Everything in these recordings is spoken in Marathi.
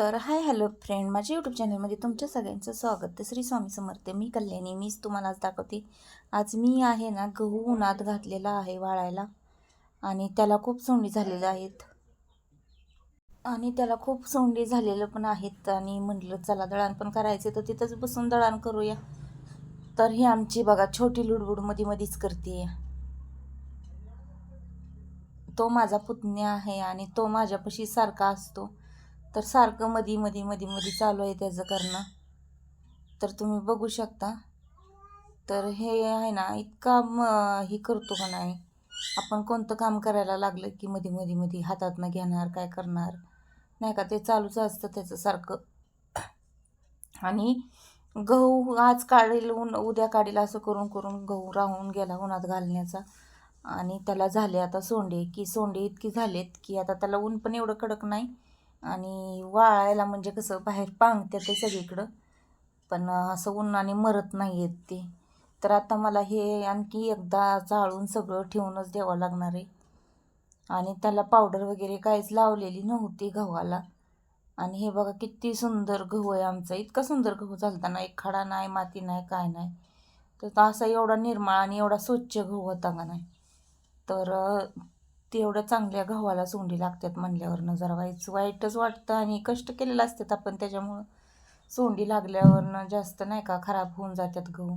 तर हाय हॅलो फ्रेंड माझ्या यूट्यूब चॅनलमध्ये तुमच्या सगळ्यांचं स्वागत. आहे श्री स्वामी समर्थ मी कल्याणी मीच तुम्हाला आज दाखवते. आज मी आहे ना गहू उन्हात घातलेला आहे वाळायला आणि त्याला खूप सोंडी झालेल्या आहेत. आणि त्याला खूप सोंडी झालेलं पण आहेत आणि म्हटलं चला दळण पण करायचे तर तिथंच बसून दळण करूया. तर ही आमची बघा छोटी लुडबुडमध्ये मधीच करते. तो माझा पुतण्या आहे आणि तो माझ्यापाशी सारखा असतो. तर सारखं मधी मधी मधी मधी चालू आहे त्याचं करणं. तर तुम्ही बघू शकता. तर हे आहे ना इतका म हे करतो का नाही. आपण कोणतं काम करायला लागलं की मध्ये मध्ये मध्ये हातातनं घेणार काय करणार. नाही का ते चालूच असतं त्याचं सारखं. आणि गहू आज काढेल ऊन उद्या काढेल असं करून करून गहू राहून गेला उन्हात घालण्याचा. आणि त्याला झाले आता सोंडे की सोंडे इतकी झालेत की आता त्याला ऊन पण एवढं कडक नाही. आणि वाळायला म्हणजे कसं बाहेर पांगते ते सगळीकडं. पण असं उन्हाने मरत नाही आहेत ते. तर आता मला हे आणखी एकदा चाळून सगळं ठेवूनच द्यावं लागणार आहे. आणि त्याला पावडर वगैरे काहीच लावलेली नव्हती गव्हाला. आणि हे बघा किती सुंदर गहू आहे आमचा. इतका सुंदर गहू झालता ना. एक खडा नाही माती नाही काय नाही. तर असा एवढा निर्माळ आणि एवढा स्वच्छ गहू होता का नाही. तर तेवढ्या चांगल्या गव्हाला सोंडी लागतात म्हणल्यावरनं जरा वाईच वाईटच वाटतं आणि कष्ट केलेलं असतात आपण त्याच्यामुळं. सोंडी लागल्यावरनं जास्त नाही का खराब होऊन जातात गहू.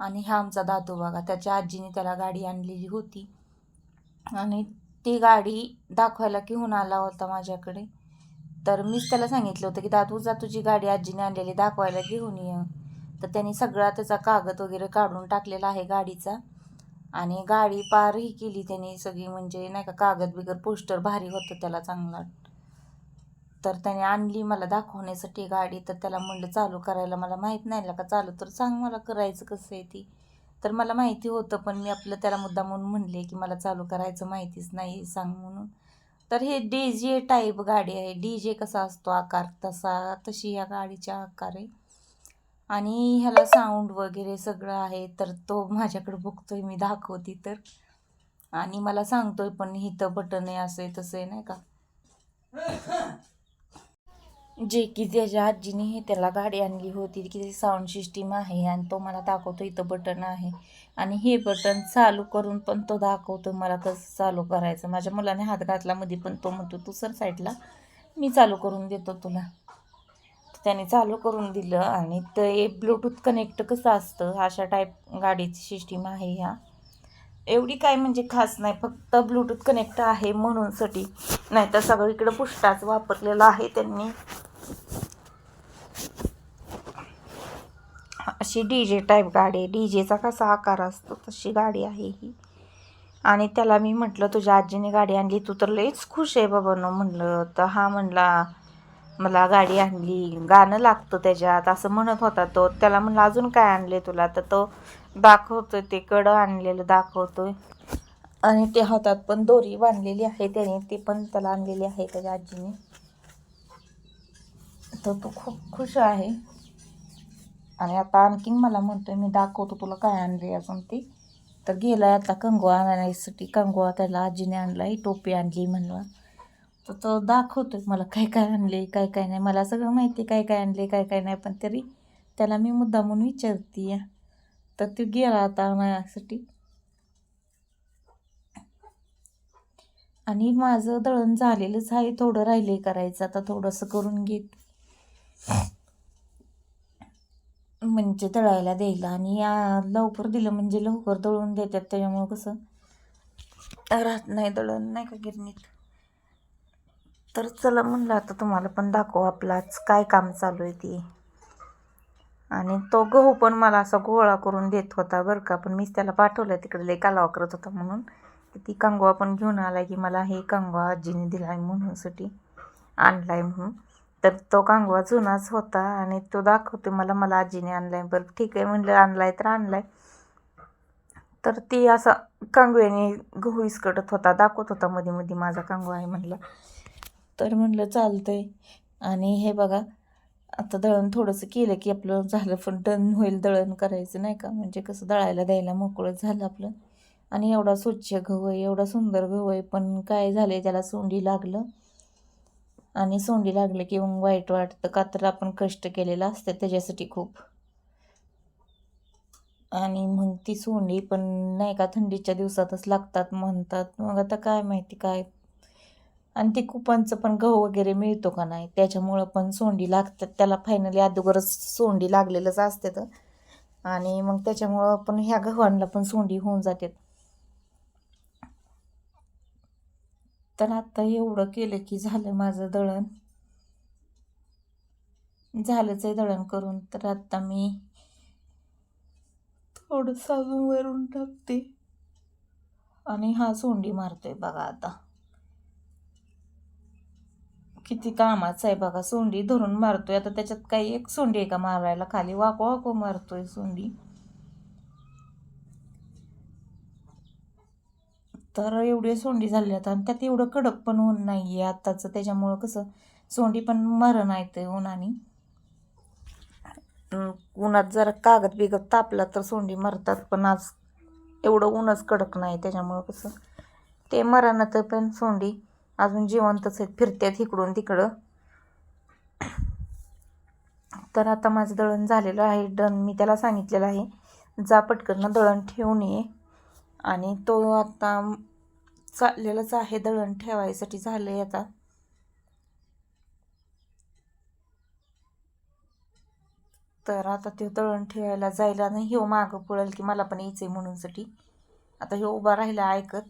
आणि हा आमचा दातू बघा त्याच्या आजीने त्याला गाडी आणलेली होती. आणि ती गाडी दाखवायला घेऊन आला होता माझ्याकडे. तर मीच त्याला सांगितलं होतं की दादू जा तुझी गाडी आजीने आणलेली दाखवायला घेऊन ये. तर त्यांनी सगळा त्याचा कागद वगैरे काढून टाकलेला आहे गाडीचा. आणि गाडी पारही केली त्याने सगळी म्हणजे नाही का कागद बिगर पोस्टर भारी होतं त्याला चांगला. तर त्याने आणली मला दाखवण्यासाठी गाडी तर त्याला म्हणलं चालू करायला मला माहीत नाही का चालू तर सांग मला करायचं कसं आहे ती. तर मला माहिती होतं पण मी आपलं त्याला मुद्दा म्हणून म्हणले की मला चालू करायचं माहितीच नाही सांग म्हणून. तर हे डी जे टाईप गाडी आहे. डी जे कसा असतो आकार तसा तशी या गाडीचा आकार आहे. आणि ह्याला साऊंड वगैरे सगळं आहे तर तो माझ्याकडे बघतोय मी दाखवते तर. आणि मला सांगतोय पण इथं बटन आहे असं आहे तसं आहे नाही का? जे की त्याच्या आजीने हे त्याला गाडी आणली होती की ती साऊंड सिस्टीम आहे आणि तो मला दाखवतो इथं बटन आहे. आणि हे बटन चालू करून पण तो दाखवतो मला कसं चालू करायचं. माझ्या मुलाने हात घातला मध्ये पण तो म्हणतो तू सर साईडला मी चालू करून देतो तुला. त्याने चालू करून दिलं आणि ते ब्लूटूथ कनेक्ट कसं असतं अशा टाईप गाडीची सिस्टीम आहे ह्या. एवढी काय म्हणजे खास नाही फक्त ब्लूटूथ कनेक्ट आहे म्हणूनसाठी नाही तर सगळीकडं पुष्टाच वापरलेला आहे त्यांनी. अशी डी जे टाईप गाडी आहे. डी जेचा कसा आकार असतो तशी गाडी आहे ही. आणि त्याला मी म्हटलं तुझ्या आजीने गाडी आणली तू तर लईच खुश आहे बाबा. न म्हणलं तर हा म्हणला मला गाडी आणली गाणं लागतं त्याच्यात असं म्हणत होता तो. त्याला म्हणलं अजून काय आणले तुला? तर तो दाखवतोय ते कडं आणलेलं दाखवतोय. आणि ते हातात पण दोरी बांधलेली आहे त्याने ती पण त्याला आणलेली आहे त्याच्या आजीने. तर तो खूप खुश आहे. आणि आता आणखीन मला म्हणतोय मी दाखवतो तुला काय आणले अजून ती. तर गेलाय आता कंगवा आणण्यासाठी कंगवा त्याला आजीने आणला ही टोपी आणली म्हणला तर तो दाखवतोय मला काय काय आणले काय काय नाही. मला सगळं माहिती काय काय आणले काय काय नाही. पण तरी त्याला मी मुद्दा म्हणून विचारते तर तो गेला आता माझ्यासाठी. आणि माझं दळण झालेलंच आहे थोडं राहिले करायचं. आता थोडंसं करून घेत. म्हणजे दळायला द्यायला. आणि लवकर दिलं म्हणजे लवकर दळून देतात. त्याच्यामुळं कसं राहत नाही दळण नाही का गिरणीत? तर चला म्हणलं आता तुम्हाला पण दाखव आपलाच काय काम चालू आहे ते. आणि तो गहू पण मला असा गोळा करून देत होता बरं का पण मीच त्याला पाठवलं तिकडे लई कालावा करत होता म्हणून. ती कंगवा पण घेऊन आला की मला हे कंगवा आजीने दिला आहे म्हणूनसाठी आणला आहे म्हणून. तर तो कांगवा जुनाच होता आणि तो दाखवतो मला मला आजीने आणला आहे बरं ठीक आहे म्हणलं आणलाय तर आणलाय. तर ती असा कांगव्याने गहू इसकटत होता दाखवत होता मध्ये मध्ये माझा कांगवा आहे म्हणलं. तर म्हणलं चालतंय. आणि हे बघा आता दळण थोडंसं केलं की आपलं झालं पण डन होईल दळण करायचं नाही का? म्हणजे कसं दळायला द्यायला मोकळं झालं आपलं. आणि एवढा स्वच्छ गहू आहे एवढा सुंदर गहू आहे पण काय झालं आहे त्याला सोंडी लागलं. आणि सोंडी लागली की मग वाईट वाटतं का तर आपण कष्ट केलेलं असतं त्याच्यासाठी खूप. आणि मग ती सोंडी पण नाही का थंडीच्या दिवसातच लागतात म्हणतात. मग आता काय माहिती काय आणि ते कुपांचं पण गहू वगैरे मिळतो का नाही? त्याच्यामुळं पण सोंडी लागतात. त्याला फायनली अगोदरच सोंडी लागलेलंच असते तर. आणि मग त्याच्यामुळं पण ह्या गव्हांना पण सोंडी होऊन जाते. तर आता एवढं केलं की झालं माझं दळण. झालंच आहे दळण करून. तर आत्ता मी थोडं साजून वरून टाकते. आणि हा सोंडी मारतोय बघा आता. किती कामाचं आहे बघा सोंडी धरून मारतोय. आता त्याच्यात काही एक सोंडी आहे का मारायला खाली? वाको वाको मारतोय सोंडी. तर एवढी सोंडी झाली आता आणि त्यात एवढं कडक पण ऊन नाही आहे आत्ताचं. त्याच्यामुळं कसं सोंडी पण मरण आहे उन्हाने. उन्हात जरा कागद बिगद तापला तर सोंडी मरतात पण आज एवढं ऊनच कडक नाही. त्याच्यामुळं कसं ते मरणात पण सोंडी अजून जिवंतच आहेत फिरत्यात इकडून तिकडं. तर आता माझं दळण झालेलं आहे डन मी त्याला सांगितलेलं आहे जा पटकन दळण ठेवून ये. आणि तो आता चाललेलंच आहे दळण ठेवायसाठी झालं आहे आता. तर आता तो दळण ठेवायला जायला नाही हो मागं पळेल की मला पण यायचं आहे म्हणूनसाठी. आता हे उभा राहिला ऐकत.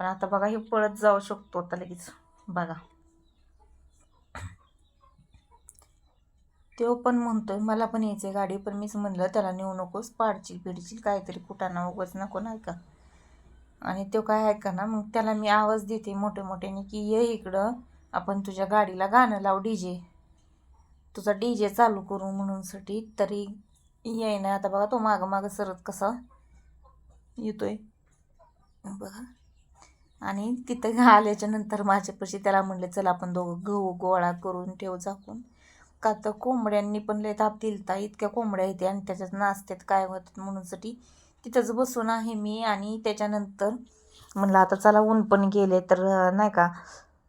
पण आता बघा हे पळत जाऊ शकतो आता लगेच. बघा. तो पण म्हणतोय मला पण यायचंय गाडी पण मीच म्हणलं त्याला नेऊ नकोस पाडशील पिडशील काहीतरी कुठाना उगाच नको नाही का? आणि तो काय ऐका ना मग त्याला मी आवाज देते मोठे मोठ्याने की ये इकडं आपण तुझ्या गाडीला गाणं लाव डी जे. तुझा डी जे चालू करू म्हणूनसाठी तरी ये ना आता बघा तो मागं मागं सरत कसा येतोय. बघा. आणि तिथं आल्याच्यानंतर माझ्यापाशी त्याला म्हणले चला आपण दोघं गहू गोळा करून ठेव झाकून. का तर कोंबड्यांनी पण लय ताप दिलता इतक्या कोंबड्या येते आणि त्याच्यात नाचतात काय होतात म्हणूनसाठी तिथंच बसून आहे मी आणि त्याच्यानंतर म्हणलं आता चला ऊन पण गेले तर नाही का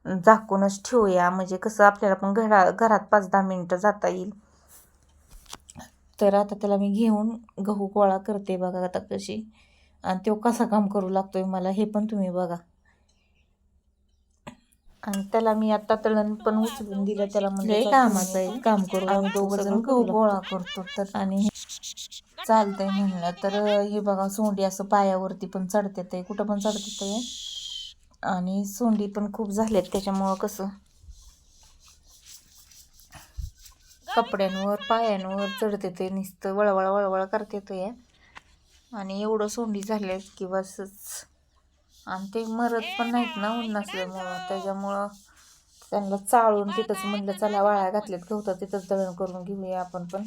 झाकूनच ठेवूया. म्हणजे कसं आपल्याला पण घरा घरात पाच दहा मिनटं जाता येईल. तर आता त्याला मी घेऊन गहू गोळा करते बघा आता कशी. आणि तो कसा काम करू लागतोय मला हे पण तुम्ही बघा. आणि त्याला मी आता तळण पण उचलून दिलं त्याला म्हणजे कामाचं आहे. काम करू आम्ही दोघं जण गहू गोळा करतो तर. आणि चालतंय म्हणलं तर हे बघा सोंडी असं पायावरती पण चढते ते. कुठं पण चढते ते. आणि सोंडी पण खूप झाल्यात त्याच्यामुळं कसं? कपड्यांवर पायांवर चढते ते. नुसतं वळवळ वळवळ करते ते. आणि एवढं सोंडी झाले की बसच. आणि ते मरत पण नाहीत ना ऊन नसल्यामुळं. त्याच्यामुळं त्यांना चाळून तिथंच म्हणलं चला वाळ्या घातल्यात गवतं तिथंच दळण करून घेऊया आपण पण.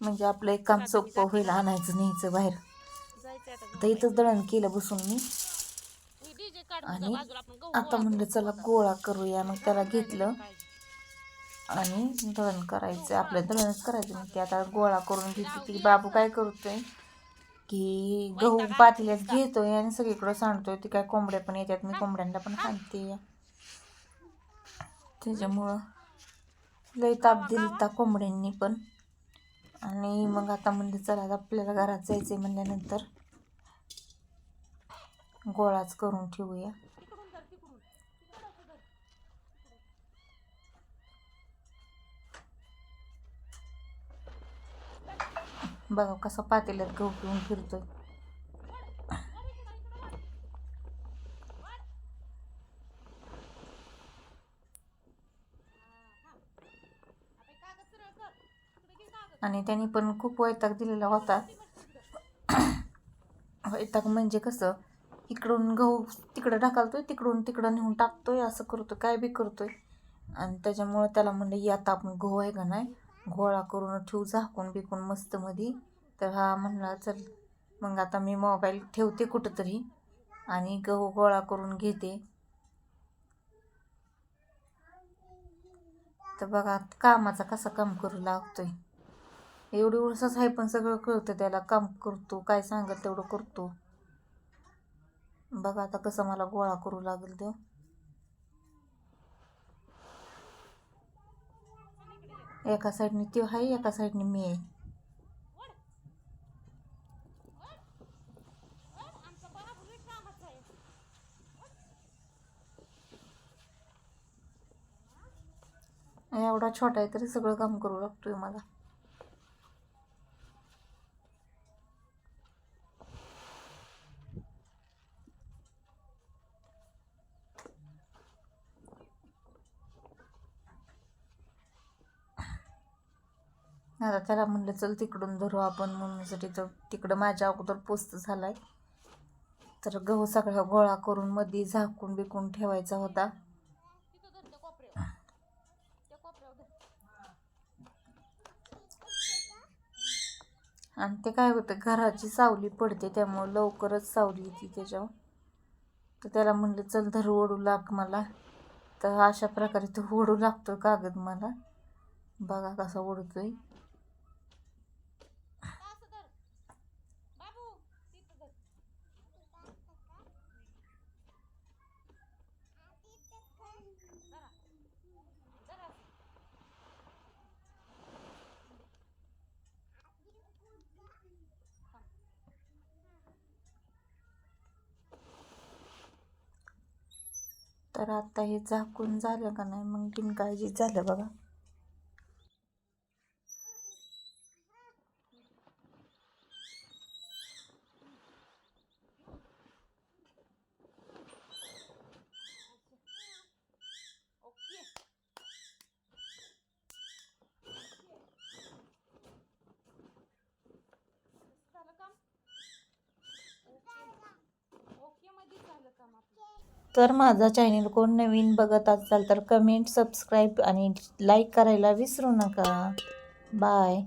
म्हणजे आपलं एक काम सोपं होईल आणायचं न्यायचं बाहेर. तर इथंच दळण केलं बसून मी. आणि आता म्हणलं चला गोळा करूया. मग त्याला घेतलं. आणि दळण करायचं. आपलं दळणच करायचं मग ते आता गोळा करून घेते. ती बाबू काय करतोय की गहू पातेल्यात घेतोय आणि सगळीकडं सांडतोय. ती काय कोंबड्या पण येतात मी कोंबड्यांना पण सांगते. त्याच्यामुळं लय ताप दिलता कोंबड्यांनी पण. आणि मग आता म्हणजे चला आपल्याला घरात जायचंय म्हणल्यानंतर गोळाच करून ठेवूया. बघा कसा पातेल्यात गहू पिऊन फिरतोय. आणि त्यांनी पण खूप वैताग दिलेला होता. वैताग म्हणजे कसं इकडून गहू तिकडं ढकलतोय तिकडून तिकडं नेऊन टाकतोय असं करतोय काय बी करतोय. आणि त्याच्यामुळं त्याला म्हणलं आता आपण गहू आहे का नाही? गोळा करून ठेवू झाकून बिकून मस्त मध्ये तर हा म्हणला चल मग आता मी मोबाईल ठेवते कुठंतरी आणि गहू गोळा करून घेते. तर बघा कामाचा कसा काम करू लागतोय. एवढी उळसाच आहे पण सगळं कळतं त्याला काम करतो काय सांगत तेवढं करतो. बघा आता कसं मला गोळा करू लागेल तो. एका साईडने त्यो आहे एका साईडने मी आहे. एवढा छोटा आहे तरी सगळं काम करू लागतोय मला. आता त्याला म्हणलं चल तिकडून धरू आपण मम्मीसाठी. तर तिकडं माझ्या अगोदर पोस्त आहे तर गहू सगळा गोळा करून मध्ये झाकून बिकून ठेवायचा होता. आणि ते काय होतं घराची सावली पडते त्यामुळं लवकरच सावली येते त्याच्यावर. तर त्याला म्हणलं चल धर ओढू लाग मला. तर अशा प्रकारे तो ओढू लागतो कागद मला. बघा कसा ओढतोय. तर आता हे झाकून झालं का नाही? मग बिनकाळजीच झालं बघा. तर माझा चॅनल कोण नवीन बघत असाल तर कमेंट सबस्क्राईब आणि लाईक करायला विसरू नका. बाय